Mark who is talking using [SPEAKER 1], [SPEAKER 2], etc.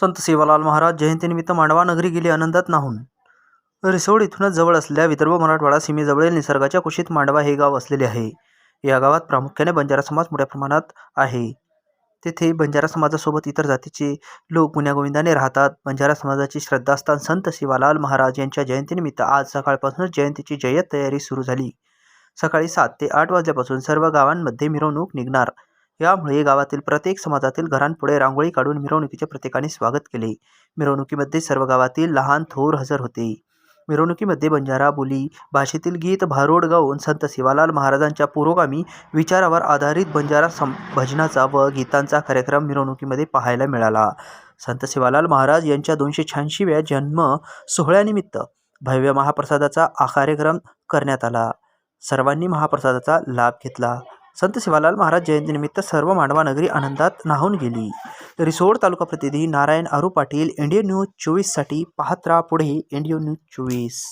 [SPEAKER 1] संत सेवालाल महाराज जयंतीनिमित्त मांडवा नगरी गेली आनंदात नाहून. रिसोड इथूनच जवळ असलेल्या विदर्भ मराठवाडा सीमेजवळील निसर्गाच्या कुशीत मांडवा हे गाव असलेले आहे. या गावात प्रामुख्याने बंजारा समाज मोठ्या प्रमाणात आहे. तेथे बंजारा समाजासोबत इतर जातीचे लोक गुण्यागोविंदाने राहतात. बंजारा समाजाची श्रद्धास्थान संत शिवालाल महाराज यांच्या जयंतीनिमित्त आज सकाळपासूनच जयंतीची जय्यत तयारी सुरू झाली. सकाळी सात ते आठ वाजल्यापासून सर्व गावांमध्ये मिरवणूक निघणार. यामुळे गावातील प्रत्येक समाजातील घरांपुढे रांगोळी काढून मिरवणुकीचे प्रत्येकाने स्वागत केले. मिरवणुकीमध्ये सर्व गावातील लहान थोर हजर होते. मिरवणुकीमध्ये बंजारा बोली भाषेतील गीत भारोड गाऊन संत शिवालाल महाराजांच्या पुरोगामी विचारावर आधारित बंजारा सं भजनाचा व गीतांचा कार्यक्रम मिरवणुकीमध्ये पाहायला मिळाला. संत शिवालाल महाराज यांच्या दोनशे शहाऐंशीव्या जन्म सोहळ्यानिमित्त भव्य महाप्रसादाचा कार्यक्रम करण्यात आला. सर्वांनी महाप्रसादाचा लाभ घेतला. संत शिवालाल महाराज जयंतीनिमित्त सर्व मांडवानगरी आनंदात नाहून गेली. रिसोड तालुका प्रतिनिधी नारायण आरू पाटील इंडियन न्यूज चोवीससाठी पाहत राहा पुढे इंडियन न्यूज चोवीस.